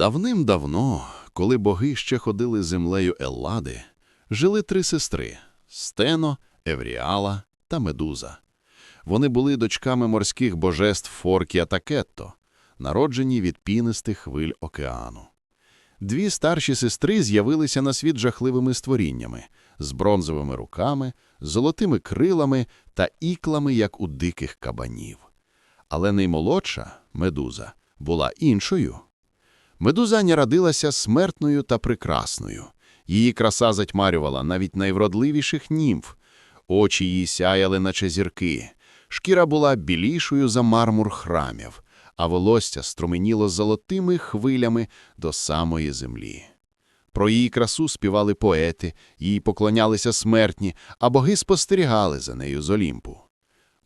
Давним-давно, коли боги ще ходили землею Еллади, жили три сестри – Стено, Евріала та Медуза. Вони були дочками морських божеств Форкія та Кетто, народжені від пінистих хвиль океану. Дві старші сестри з'явилися на світ жахливими створіннями – з бронзовими руками, золотими крилами та іклами, як у диких кабанів. Але наймолодша, Медуза, була іншою. Медуза народилася смертною та прекрасною. Її краса затьмарювала навіть найвродливіших німф. Очі її сяяли, наче зірки. Шкіра була білішою за мармур храмів, а волосся струменіло золотими хвилями до самої землі. Про її красу співали поети, їй поклонялися смертні, а боги спостерігали за нею з Олімпу.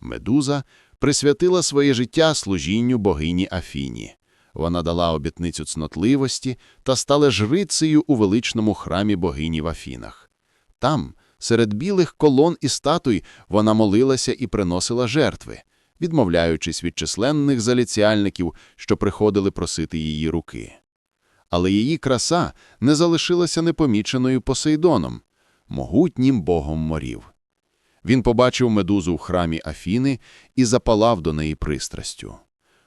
Медуза присвятила своє життя служінню богині Афіні. Вона дала обітницю цнотливості та стала жрицею у величному храмі богині в Афінах. Там, серед білих колон і статуй, вона молилася і приносила жертви, відмовляючись від численних заліціальників, що приходили просити її руки. Але її краса не залишилася непоміченою Посейдоном, могутнім богом морів. Він побачив медузу в храмі Афіни і запалав до неї пристрастю.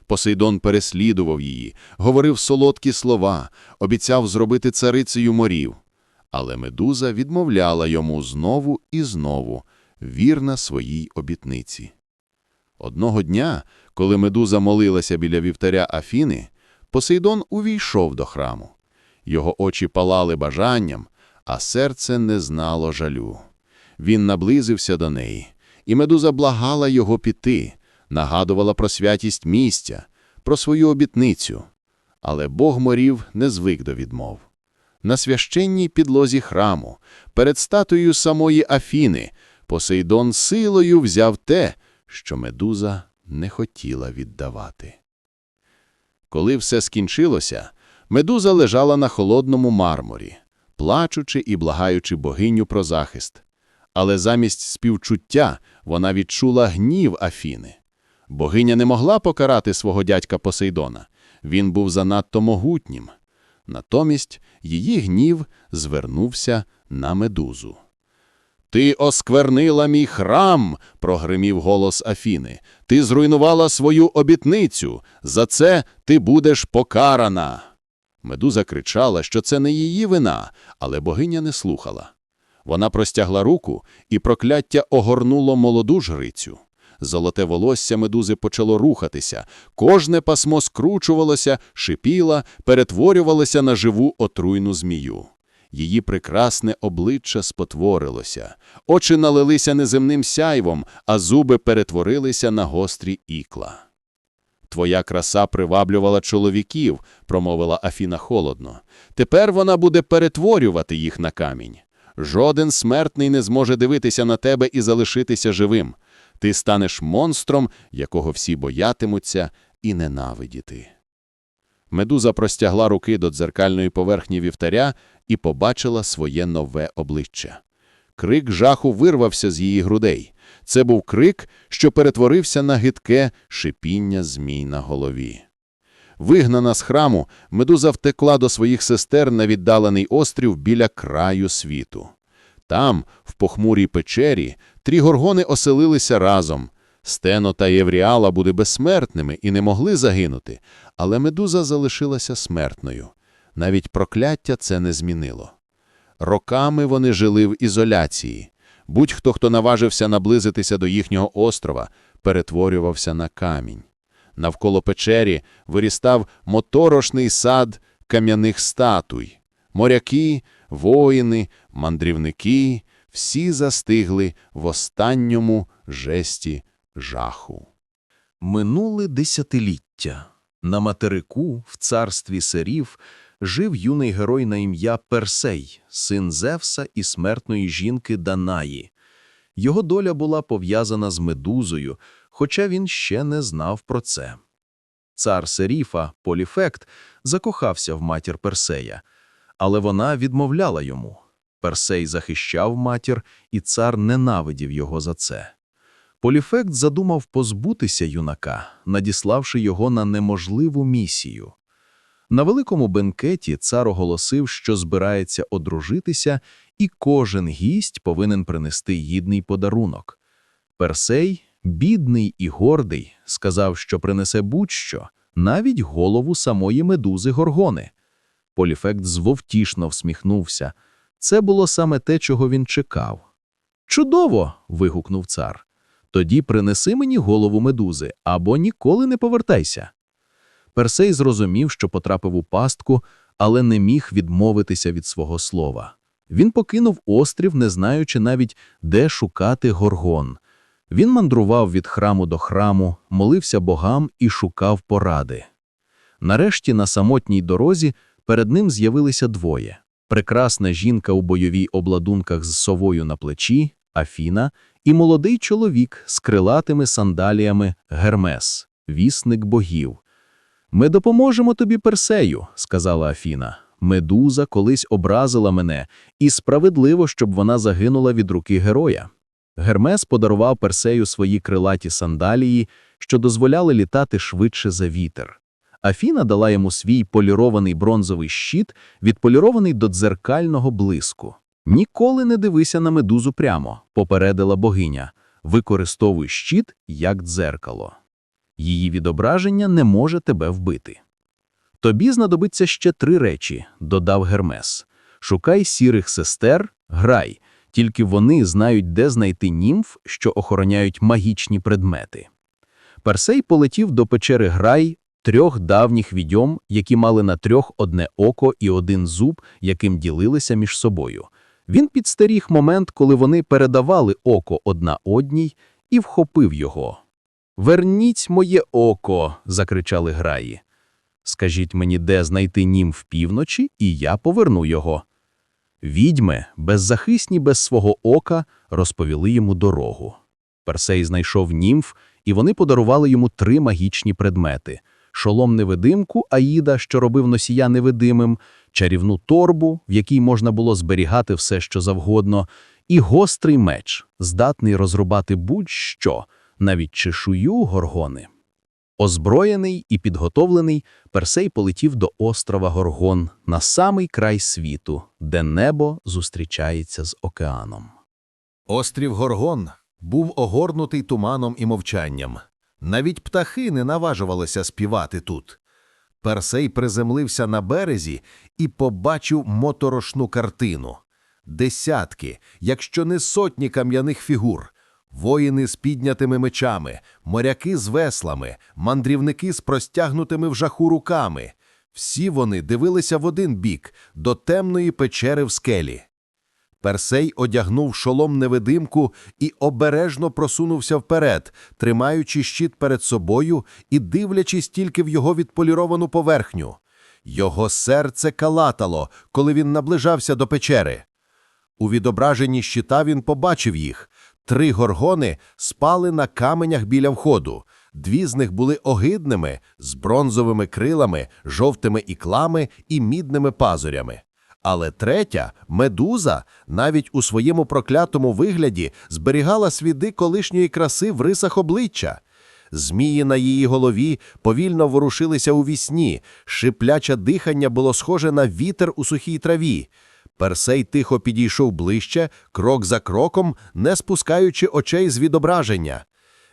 Посейдон переслідував її, говорив солодкі слова, обіцяв зробити царицею морів. Але медуза відмовляла йому знову і знову, вірна своїй обітниці. Одного дня, коли медуза молилася біля вівтаря Афіни, Посейдон увійшов до храму. Його очі палали бажанням, а серце не знало жалю. Він наблизився до неї, і медуза благала його піти, нагадувала про святість місця, про свою обітницю. Але Бог морів не звик до відмов. На священній підлозі храму, перед статуєю самої Афіни, Посейдон силою взяв те, що медуза не хотіла віддавати. Коли все скінчилося, медуза лежала на холодному мармурі, плачучи і благаючи богиню про захист. Але замість співчуття вона відчула гнів Афіни. Богиня не могла покарати свого дядька Посейдона. Він був занадто могутнім. Натомість її гнів звернувся на медузу. Ти осквернила мій храм, прогримів голос Афіни. Ти зруйнувала свою обітницю. За це ти будеш покарана. Медуза кричала, що це не її вина, але богиня не слухала. Вона простягла руку, і прокляття огорнуло молоду жрицю. Золоте волосся медузи почало рухатися, кожне пасмо скручувалося, шипіло, перетворювалося на живу отруйну змію. Її прекрасне обличчя спотворилося, очі налилися неземним сяйвом, а зуби перетворилися на гострі ікла. Твоя краса приваблювала чоловіків, промовила Афіна холодно. Тепер вона буде перетворювати їх на камінь. Жоден смертний не зможе дивитися на тебе і залишитися живим. Ти станеш монстром, якого всі боятимуться і ненавидіти. Медуза простягла руки до дзеркальної поверхні вівтаря і побачила своє нове обличчя. Крик жаху вирвався з її грудей. Це був крик, що перетворився на гидке шипіння змій на голові. Вигнана з храму, медуза втекла до своїх сестер на віддалений острів біля краю світу. Там, в похмурій печері, трі горгони оселилися разом. Стено та Євріала були безсмертними і не могли загинути, але медуза залишилася смертною. Навіть прокляття це не змінило. Роками вони жили в ізоляції. Будь-хто, хто наважився наблизитися до їхнього острова, перетворювався на камінь. Навколо печері вирістав моторошний сад кам'яних статуй. Моряки, воїни, мандрівники – всі застигли в останньому жесті жаху. Минули десятиліття. На материку, в царстві серів, жив юний герой на ім'я Персей, син Зевса і смертної жінки Данаї. Його доля була пов'язана з медузою, хоча він ще не знав про це. Цар Серіфа, Поліфект, закохався в матір Персея, але вона відмовляла йому. Персей захищав матір, і цар ненавидів його за це. Поліфект задумав позбутися юнака, надіславши його на неможливу місію. На великому бенкеті цар оголосив, що збирається одружитися, і кожен гість повинен принести гідний подарунок. Персей, бідний і гордий, сказав, що принесе будь-що, навіть голову самої медузи Горгони. Поліфект звовтішно всміхнувся. Це було саме те, чого він чекав. Чудово. вигукнув цар. Тоді принеси мені голову медузи або ніколи не повертайся. Персей зрозумів, що потрапив у пастку, але не міг відмовитися від свого слова. Він покинув острів, не знаючи навіть, де шукати горгон. Він мандрував від храму до храму, молився богам і шукав поради. Нарешті на самотній дорозі перед ним з'явилися двоє. Прекрасна жінка у бойовій обладунках з совою на плечі, Афіна, і молодий чоловік з крилатими сандаліями Гермес, вісник богів. Ми допоможемо тобі, Персею, сказала Афіна. Медуза колись образила мене, і справедливо, щоб вона загинула від руки героя. Гермес подарував Персею свої крилаті сандалії, що дозволяли літати швидше за вітер. Афіна дала йому свій полірований бронзовий щит, відполірований до дзеркального блиску. Ніколи не дивися на медузу прямо, попередила богиня. Використовуй щит як дзеркало. Її відображення не може тебе вбити. Тобі знадобиться ще три речі, додав Гермес. Шукай сірих сестер, грай, тільки вони знають, де знайти німф, що охороняють магічні предмети. Персей полетів до печери Грай трьох давніх відьом, які мали на трьох одне око і один зуб, яким ділилися між собою. Він підстеріг момент, коли вони передавали око одна одній, і вхопив його. Верніть моє око. закричали граї. Скажіть мені, де знайти німф півночі, і я поверну його. Відьми, беззахисні без свого ока, розповіли йому дорогу. Персей знайшов німф, і вони подарували йому три магічні предмети: шолом-невидимку Аїда, що робив носія невидимим, чарівну торбу, в якій можна було зберігати все, що завгодно, і гострий меч, здатний розрубати будь-що, навіть чешую горгони. Озброєний і підготовлений, Персей полетів до острова Горгон на самий край світу, де небо зустрічається з океаном. Острів Горгон був огорнутий туманом і мовчанням. Навіть птахи не наважувалися співати тут. Персей приземлився на березі і побачив моторошну картину. Десятки, якщо не сотні кам'яних фігур, воїни з піднятими мечами, моряки з веслами, мандрівники з простягнутими в жаху руками. Всі вони дивилися в один бік, до темної печери в скелі. Персей одягнув шолом-невидимку і обережно просунувся вперед, тримаючи щит перед собою і дивлячись тільки в його відполіровану поверхню. Його серце калатало, коли він наближався до печери. У відображенні щита він побачив їх. Три горгони спали на каменях біля входу. Дві з них були огидними, з бронзовими крилами, жовтими іклами і мідними пазурями. Але третя, медуза, навіть у своєму проклятому вигляді зберігала сліди колишньої краси в рисах обличчя. Змії на її голові повільно ворушилися у вісні, шипляче дихання було схоже на вітер у сухій траві. Персей тихо підійшов ближче, крок за кроком, не спускаючи очей з відображення.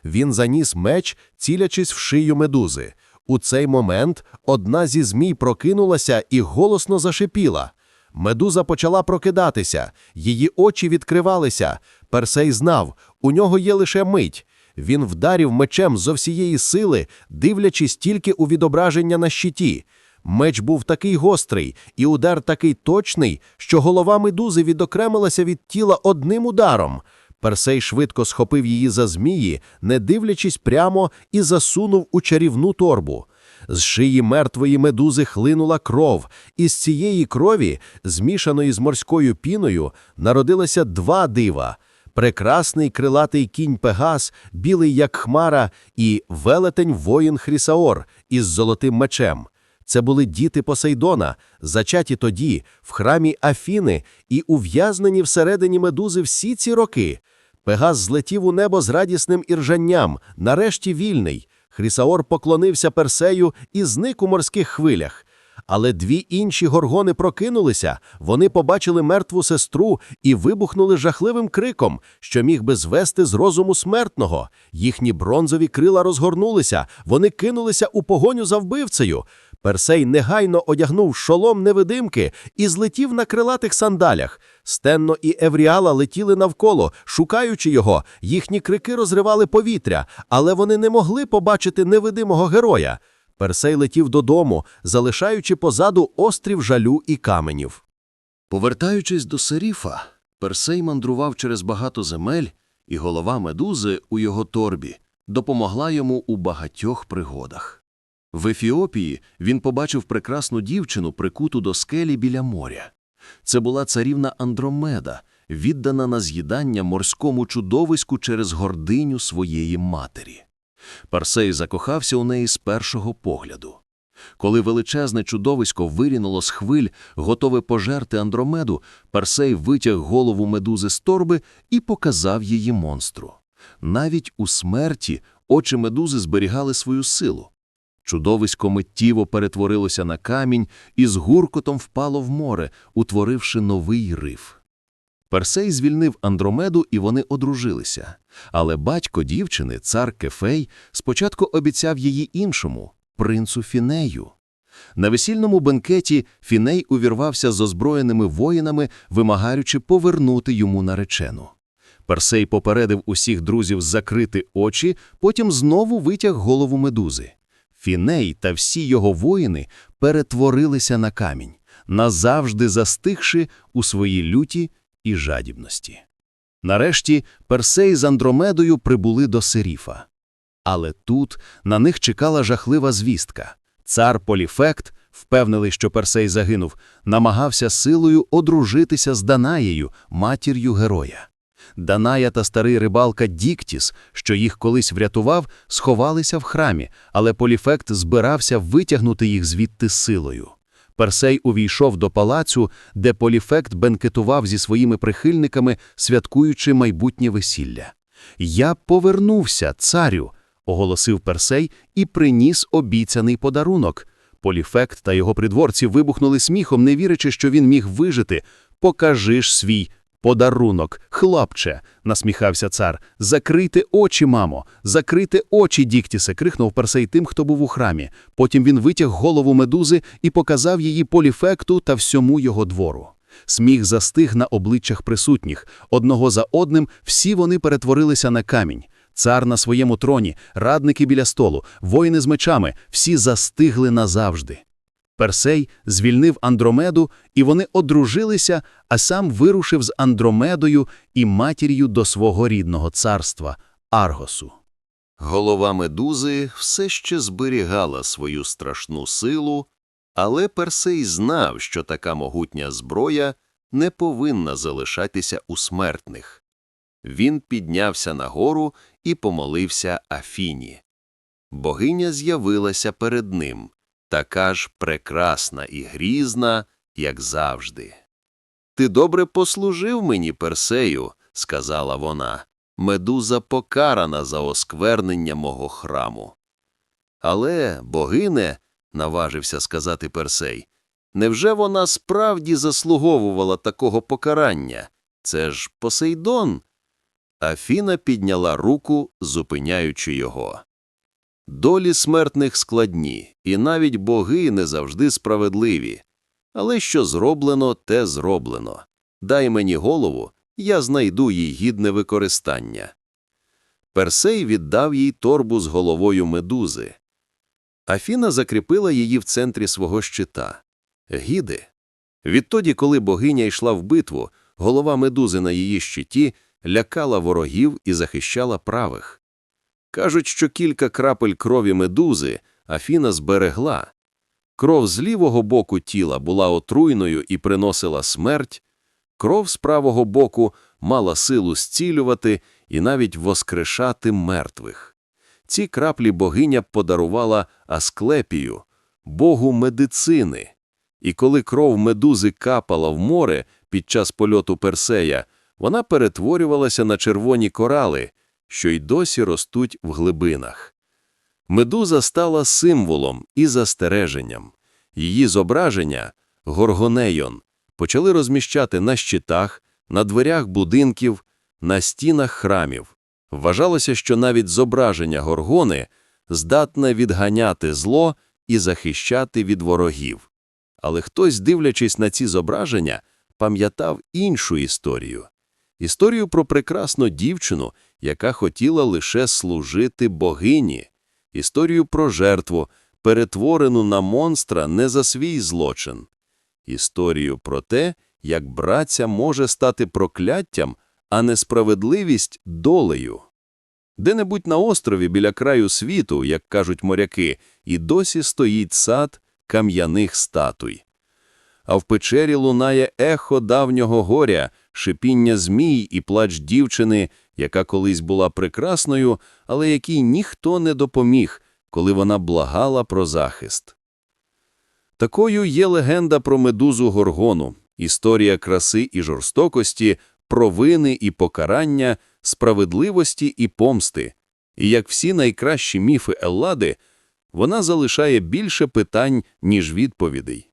Він заніс меч, цілячись в шию медузи. У цей момент одна зі змій прокинулася і голосно зашипіла. Медуза почала прокидатися, її очі відкривалися. Персей знав, у нього є лише мить. Він вдарив мечем зо всієї сили, дивлячись тільки у відображення на щиті. Меч був такий гострий, і удар такий точний, що голова медузи відокремилася від тіла одним ударом. Персей швидко схопив її за змії, не дивлячись прямо, і засунув у чарівну торбу. З шиї мертвої медузи хлинула кров, і з цієї крові, змішаної з морською піною, народилося два дива. Прекрасний крилатий кінь Пегас, білий як хмара, і велетень воїн Хрісаор із золотим мечем. Це були діти Посейдона, зачаті тоді, в храмі Афіни і ув'язнені всередині медузи всі ці роки. Пегас злетів у небо з радісним іржанням, нарешті вільний. Хрісаор поклонився Персею і зник у морських хвилях. Але дві інші горгони прокинулися, вони побачили мертву сестру і вибухнули жахливим криком, що міг би звести з розуму смертного. Їхні бронзові крила розгорнулися, вони кинулися у погоню за вбивцею. Персей негайно одягнув шолом невидимки і злетів на крилатих сандалях. Стенно і Евріала летіли навколо, шукаючи його. Їхні крики розривали повітря, але вони не могли побачити невидимого героя. Персей летів додому, залишаючи позаду острів жалю і каменів. Повертаючись до Серіфа, Персей мандрував через багато земель, і голова медузи у його торбі допомогла йому у багатьох пригодах. В Ефіопії він побачив прекрасну дівчину, прикуту до скелі біля моря. Це була царівна Андромеда, віддана на з'їдання морському чудовиську через гординю своєї матері. Персей закохався у неї з першого погляду. Коли величезне чудовисько вирінуло з хвиль, готове пожерти Андромеду, Персей витяг голову медузи з торби і показав її монстру. Навіть у смерті очі медузи зберігали свою силу. Чудовисько миттєво перетворилося на камінь і з гуркотом впало в море, утворивши новий риф. Персей звільнив Андромеду, і вони одружилися. Але батько дівчини, цар Кефей, спочатку обіцяв її іншому принцу Фінею. На весільному бенкеті Фіней увірвався з озброєними воїнами, вимагаючи повернути йому наречену. Персей попередив усіх друзів закрити очі, потім знову витяг голову медузи. Фіней та всі його воїни перетворилися на камінь, назавжди застигши у своїй люті і жадібності. Нарешті Персей з Андромедою прибули до Серіфа. Але тут на них чекала жахлива звістка. Цар Поліфект, впевнений, що Персей загинув, намагався силою одружитися з Данаєю, матір'ю героя. Даная та старий рибалка Діктіс, що їх колись врятував, сховалися в храмі, але Поліфект збирався витягнути їх звідти силою. Персей увійшов до палацу, де Поліфект бенкетував зі своїми прихильниками, святкуючи майбутнє весілля. «Я повернувся, царю», – оголосив Персей і приніс обіцяний подарунок. Поліфект та його придворці вибухнули сміхом, не вірячи, що він міг вижити. «Покажи ж свій подарунок, хлопче», – насміхався цар. «Закрийте очі, мамо, закрийте очі, Діктісе», – крикнув Персей тим, хто був у храмі. Потім він витяг голову медузи і показав її Поліфекту та всьому його двору. Сміх застиг на обличчях присутніх. Одного за одним всі вони перетворилися на камінь. Цар на своєму троні, радники біля столу, воїни з мечами – всі застигли назавжди. Персей звільнив Андромеду, і вони одружилися, а сам вирушив з Андромедою і матір'ю до свого рідного царства – Аргосу. Голова медузи все ще зберігала свою страшну силу, але Персей знав, що така могутня зброя не повинна залишатися у смертних. Він піднявся нагору і помолився Афіні. Богиня з'явилася перед ним, така ж прекрасна і грізна, як завжди. Ти добре послужив мені, Персею, сказала вона. Медуза покарана за осквернення мого храму. Але, богине, наважився сказати Персей, невже вона справді заслуговувала такого покарання? Це ж Посейдон. Афіна підняла руку, зупиняючи його. Долі смертних складні, і навіть боги не завжди справедливі. Але що зроблено, те зроблено. Дай мені голову, я знайду їй гідне використання. Персей віддав їй торбу з головою медузи. Афіна закріпила її в центрі свого щита. Гіди. Відтоді, коли богиня йшла в битву, голова медузи на її щиті лякала ворогів і захищала правих. Кажуть, що кілька крапель крові медузи Афіна зберегла. Кров з лівого боку тіла була отруйною і приносила смерть, кров з правого боку мала силу зцілювати і навіть воскрешати мертвих. Ці краплі богиня подарувала Асклепію, богу медицини. І коли кров медузи капала в море під час польоту Персея, вона перетворювалася на червоні корали, що й досі ростуть в глибинах. Медуза стала символом і застереженням. Її зображення – горгонейон – почали розміщати на щитах, на дверях будинків, на стінах храмів. Вважалося, що навіть зображення горгони здатне відганяти зло і захищати від ворогів. Але хтось, дивлячись на ці зображення, пам'ятав іншу історію. Історію про прекрасну дівчину, яка хотіла лише служити богині. Історію про жертву, перетворену на монстра не за свій злочин. Історію про те, як браця може стати прокляттям, а несправедливість – долею. Де-небудь на острові біля краю світу, як кажуть моряки, і досі стоїть сад кам'яних статуй. А в печері лунає ехо давнього горя, шипіння змій і плач дівчини, яка колись була прекрасною, але якій ніхто не допоміг, коли вона благала про захист. Такою є легенда про медузу Горгону, історія краси і жорстокості, провини і покарання, справедливості і помсти. І як всі найкращі міфи Еллади, вона залишає більше питань, ніж відповідей.